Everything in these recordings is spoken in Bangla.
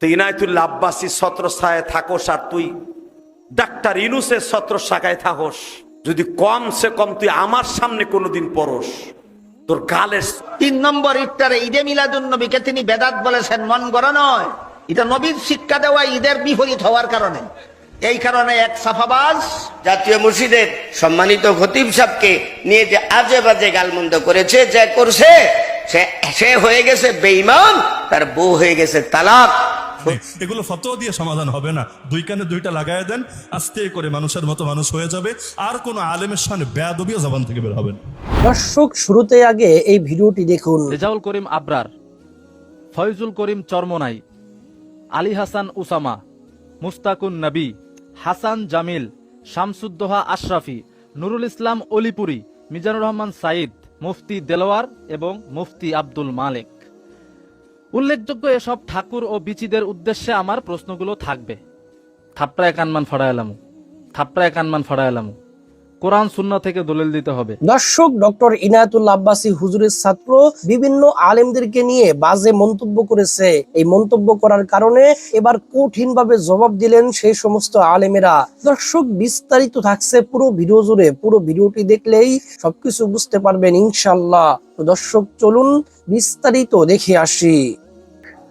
তো ইনায়তুল্লাহ আব্বাসী ছত্রছায় থাকোস আর তুই ডাক্তার ইনুসের ছত্রশাখায় থাকোস। যদি কম সে কম তুই আমার সামনে কোনোদিন পড়স। তোর গালের তিন নম্বর ইফতারে ঈদে মিলাদুন নবীকে তিনি বেদাত বলেছেন, মন গড়া নয়। এটা নবীর শিক্ষা দেওয়া ঈদের বিপরীত হওয়ার কারণে। এই কারণে এক সাফাবাজ জাতীয় মসজিদের সম্মানিত খতিব সাহকে নিয়ে যে আজে বাজে গালমন্দ করেছে, যে করছে সে হয়ে গেছে বেঈমান, তার বউ হয়ে গেছে তালাক। এগুলো ফতোয়া দিয়ে সমাধান হবে না। দুই কানে দুইটা লাগাই দেন আস্তে করে মানুষের মতো মানুষ হয়ে যাবে আর কোনো আলেমের সামনে বেয়াদবিও জবান থেকে বের হবে না। দর্শক শুরুতে আগে এই ভিডিওটি দেখুন। রেজাউল করিম আবরার ফয়জুল করিম চরমনাই আলী হাসান উসামা মুস্তাকুন নবী হাসান জামিল শামসুদ্দোহা আশরাফি নুরুল ইসলাম অলিপুরি মিজানুর রহমান সাইদ মুফতি দেলোয়ার এবং মুফতি আব্দুল মালেক। উল্লেখযোগ্য এসব ঠাকুর ও বিচিদের উদ্দেশ্যে আমার প্রশ্নগুলো থাকবে। থাপড়ায় কানমান ফড়াইলাম থাপড়ায় কানমান ফড়াইলাম কোরআন শূন্য থেকে দলিল দিতে হবে। দর্শক, ডক্টর ইনায়াতুল্লাহ আব্বাসী হুজুরের ছাত্র বিভিন্ন আলেমদেরকে নিয়ে বাজে মন্তব্য করেছে। এই মন্তব্য করার কারণে এবার কঠিন ভাবে জবাব দিলেন সেই সমস্ত আলেমেরা। দর্শক, বিস্তারিত থাকছে পুরো ভিডিও জুড়ে। পুরো ভিডিওটি দেখলেই সবকিছু বুঝতে পারবেন ইনশাল্লাহ দর্শক, চলুন বিস্তারিত দেখে আসি।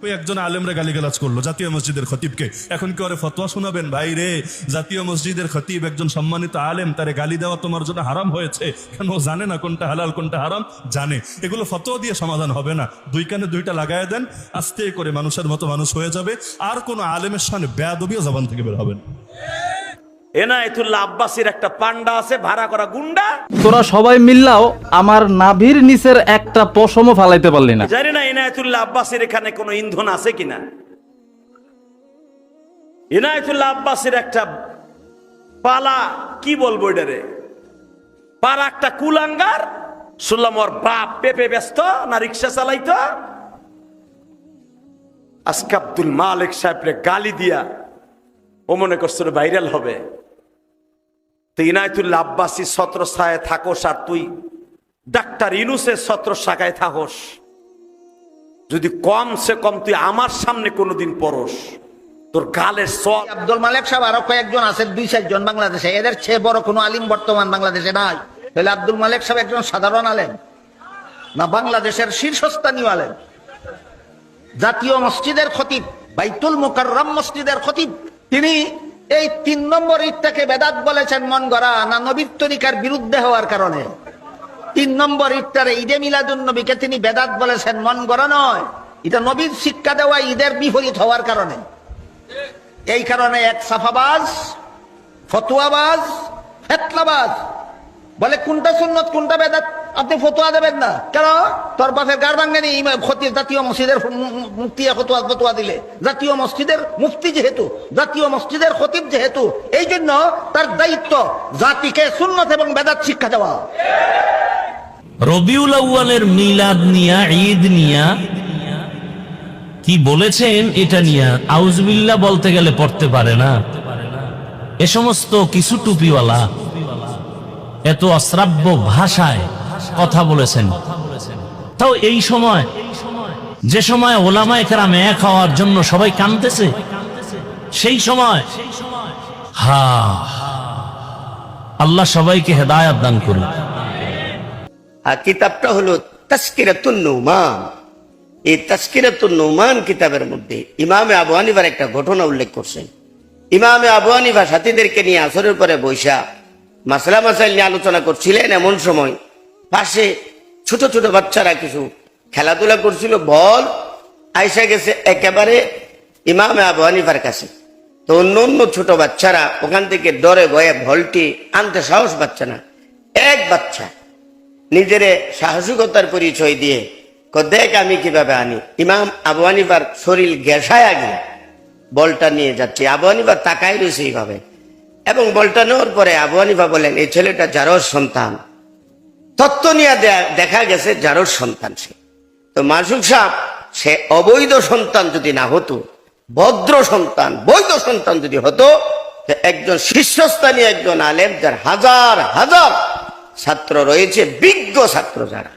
ওই একজন আলেমরা গালিগালাজ করল, জাতীয় মসজিদের খতিবকে। এখন কি ওরে ফতোয়া শোনাবেন? ভাই রে, জাতীয় মসজিদের খতিব একজন সম্মানিত আলেম, তারে গালি দেওয়া তোমার জন্য হারাম হয়েছে। কেন ও জানে না কোনটা হালাল, কোনটা হারাম? জানে। এগুলো ফতোয়া দিয়ে সমাধান হবে না। দুই কানে দুইটা লাগায় দেন, আস্তে করে মানুষের মতো মানুষ হয়ে যাবে। আর কোনো আলেমের সামনে বেয়াদবিও জবান থেকে বের হবে না। এনায়তুল্লাহ আব্বাসীর একটা পান্ডা আছে ভাড়া করা গুন্ডা। তোরা সবাই মিল্লাও আমার নাভির নিচের একটা পশমও ফালাইতে পারলি না। জানি না ইনায়তুল্লাহ আব্বাসীর এখানে কোনো ইন্ধন আছে কিনা। ইনায়তুল্লাহ আব্বাসীর একটা পালা কি বলব এটারে পালা একটা কুলাঙ্গার শুনলাম ওর বাপ পেপে ব্যস্ত না রিক্সা চালাইতো। আজকে আব্দুল মালিক সাহেবরে গালি দিয়া ও মনে করছিল ভাইরাল হবে। তো ইনায়তুল্লাহ আব্বাসী ছত্রছায় থাকোস আর তুই। ডাক্তার ইনুসের ছত্রশাখায় থাকোস। যদি কম সে কম তুই আমার সামনে কোনোদিন পড়স। তোর গালের সব আব্দুল মালেক সাহেব আরও কয়েকজন আছেন দুই চারজন বাংলাদেশে। এদের চেয়ে বড় কোনো আলিম বর্তমান বাংলাদেশে নাই। তাহলে আব্দুল মালেক সাহেব একজন সাধারণ আলেম না বাংলাদেশের শীর্ষস্থানীয় আলেম? জাতীয় মসজিদের খতিব, বাইতুল মুকাররম মসজিদের খতিব। তিনি এই তিন নম্বর ইটটাকে বেদাত বলেছেন মন গড়া, না নবীর তরিকার বিরুদ্ধে হওয়ার কারণে? তিন নম্বর ইফতারে ঈদে মিলাদুন নবীকে তিনি বেদাত বলেছেন, মন গড়া নয়। এটা নবীর শিক্ষা দেওয়া ঈদের বিপরীত হওয়ার কারণে। এই কারণে এক সাফাবাজ, ফতুয়াবাজ, ফেতলাবাজ, বলে কোনটা সুন্নত, কোনটা বেদাত? আপনি ফতুয়া দেবেন না। কেন? তোর বাপের গার ভাঙ্গেনি ক্ষতি জাতীয় মসজিদের মুক্তি ফতুয়া ফতুয়া দিলে। জাতীয় মসজিদের মুফতি যেহেতু, জাতীয় মসজিদের খতিব যেহেতু এই জন্য তার দায়িত্ব জাতিকে সুন্নত এবং বেদাত শিক্ষা দেওয়া। রবিউল আউয়ালের মিলাদ নিয়া, ঈদ নিয়া, কি বলেছেন এটা নিয়া? আউজবিল্লা বলতে গেলে পড়তে পারে না। এ সমস্ত কিছু টুপিওয়ালা, এত অশ্রাব্য ভাষায় কথা বলেছেন। তাও এই সময়, যে সময় ওলামায় কেরাম এক হওয়ার জন্য সবাই কানতেছে সেই সময়, হা, আল্লাহ সবাইকে হেদায়াত দান করুন কিতাবটা হলো এই কিতাবের মধ্যে ইমামে আবু একটা ঘটনা উল্লেখ করছেন। ইমামে আবু হানিফা সাথীদেরকে নিয়ে আসরের পরে বৈশা মাসলা মাসাইল নিয়ে আলোচনা করছিলেন এমন সময় পাশে ছোট ছোট বাচ্চারা কিছু খেলাধুলা করছিল, বল। আইসা গেছে একেবারে ইমাম আবু হানিফার কাছে। তো অন্য অন্য ছোট বাচ্চারা ওখান থেকে ডরে ভয়ে বলটি আনতে সাহস পাচ্ছে না। এক বাচ্চা নিজের সাহসিকতার পরিচয় দিয়ে দেখ আমি কীভাবে আনি। ইমাম আবু হানিফার শরীর গেসায় আগে বলটা নিয়ে যাচ্ছে। আবু হানিফা তাকাই রয়েছে এইভাবে। এবং বলটা নেওয়ার পরে আবু হানিফা বলেন, এই ছেলেটা যারোর সন্তান। তত্ত্ব নিয়ে দেখা গেছে যারোর সন্তান সে। তো মাসুক সাহ সে অবৈধ সন্তান যদি না হতো, ভদ্র সন্তান, বৈধ সন্তান যদি হতো একজন শীর্ষস্থানীয় একজন আলেম, যার হাজার হাজার ছাত্র রয়েছে, বিজ্ঞ ছাত্র যারা।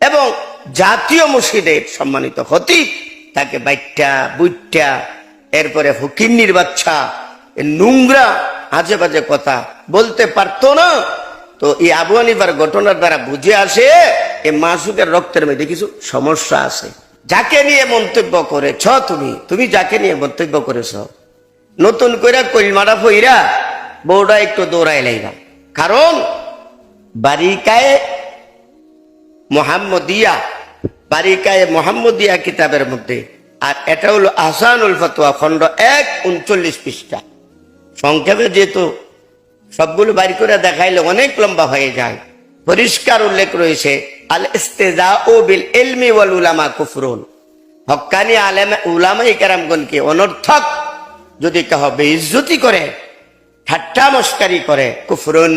এবং জাতীয় মসজিদের সম্মানিত খতিব তাকে বাইটটা, বুইটটা, এরপরে ফকিন্নির বাচ্চা নোংরা আজে বাজে কথা বলতে পারতো না। তো এই আবু হানিফার ঘটনার দ্বারা বুঝে আসে এ মাসুকের রক্তের মধ্যে কিছু সমস্যা আছে। যাকে নিয়ে মন্তব্য করেছ তুমি? তুমি যাকে নিয়ে মন্তব্য করেছ? নতুন করে কইলমারা ফইরা বউটা একটু দৌড়াই লাইবা। কারণ বারিকায় মোহাম্মদিয়া বারিকায় মোহাম্মদিয়া কিতাবের মধ্যে, আর এটা হলো আহসানুল ফতোয়া খণ্ড এক উনচল্লিশ পৃষ্ঠা। সংক্ষেপে যেহেতু সবগুলো বাড়ি করে দেখাইলে অনেক লম্বা হয়ে যায়। পরিষ্কার উল্লেখ রয়েছে আল ইস্তেজা ও বিল এলমি ওয়াল উলামা কুফরুন। হক্কানি আলেম উলামাই কেরামগণকে অনর্থক যদি কেহ বেইজ্জতি করে, ঠাট্টা মস্কারি করে, কুফরুন,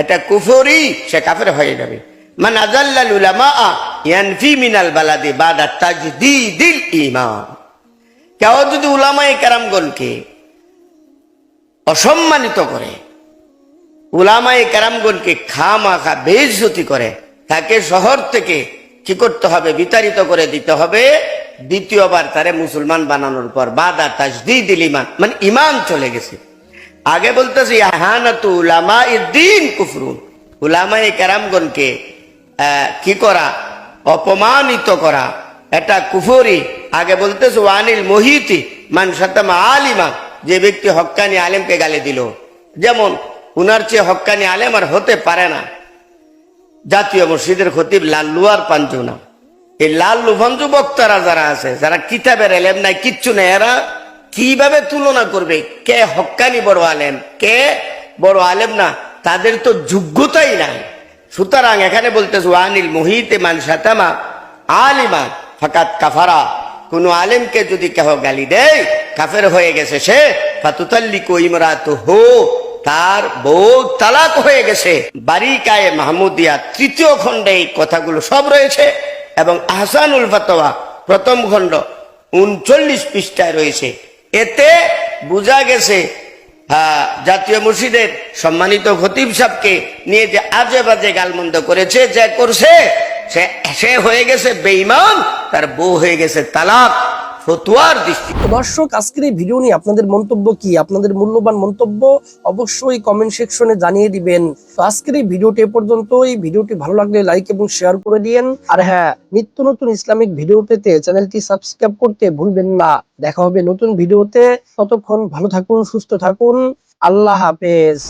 এটা কুফরি, সে কাফের হয়ে যাবে। মান আজাল্লাল উলামা ইয়ানফি মিনাল বালাদি বাদা তাজদিদিল ঈমান। কেউ যদি উলামায়ে কেরামগণকে অসম্মানিত করে উলামায়ে কেরামগণকে খামাখা বেইজ্জতি করে। তাকে শহর থেকে কি করতে হবে? বিতাড়িত করে দিতে হবে। দ্বিতীয়বার তারে মুসলমান বানানোর পর বাদা তাজদিদিল ইমান মানে ইমান চলে গেছে। আগে বলতেছি আহানাতু উলামা দিন কুফরুন। উলামায়ে কেরামগণকে কি করা? অপমানিত করা। এটা কুফরি। আগে বলতেছে, ওয়ানিল মোহিতি মান সাতামা আলিমা যে ব্যক্তি হক্কানি আলেমকে গালি দিল। যেমন উনার চেয়ে হক্কানি আলেম আর হতে পারে না। জাতীয় মসজিদের খতিব লাল্লু আর পাঞ্জুনা। এই লাল্লু পাঞ্জু বক্তারা যারা আছে, যারা কিতাবের এলেম নাই, কিচ্ছু নেই, এরা কীভাবে তুলনা করবে? কে হক্কানি বড় আলেম, কে বড় আলেম না? তাদের তো যোগ্যতাই নাই। সুতরাং এখানে বলতেছে আনিল মোহিতে মান সাতামা আলিমা ফাকাত কাফারা। কোন আলেমকে যদি কেহ গালি দেয়, কাফের হয়ে গেছে সে ফাতুতাল্লি কইমরাত হো তার বউ তালাক হয়ে গেছে। বারিকায়ে মাহমুদিয়া তৃতীয় খণ্ডে এই কথাগুলো সব রয়েছে এবং আহসানুল ফাতোয়া প্রথম খণ্ড উনচল্লিশ পৃষ্ঠায় রয়েছে। এতে বোঝা গেছে জাতীয় মসজিদের সম্মানিত খতিব সাহকে নিয়ে যে আজে বাজে গালমন্দ করেছে, যে করছে সে হয়ে গেছে বেঈমান, তার বউ হয়ে গেছে তালাক। ফতুয়ার দৃষ্টি। দর্শক, আজকের এই ভিডিও নিয়ে আপনাদের মন্তব্য কি? আপনাদের মূল্যবান মন্তব্য অবশ্যই কমেন্ট সেকশনে জানিয়ে দিবেন। তো আজকের এই ভিডিওটি পর্যন্ত এই ভিডিওটি ভালো লাগলে লাইক এবং শেয়ার করে দিয়েন। আর হ্যাঁ নিত্য নতুন ইসলামিক ভিডিও পেতে চ্যানেলটি সাবস্ক্রাইব করতে ভুলবেন না। দেখা হবে নতুন ভিডিওতে ততক্ষণ ভালো থাকুন, সুস্থ থাকুন। আল্লাহ হাফেজ।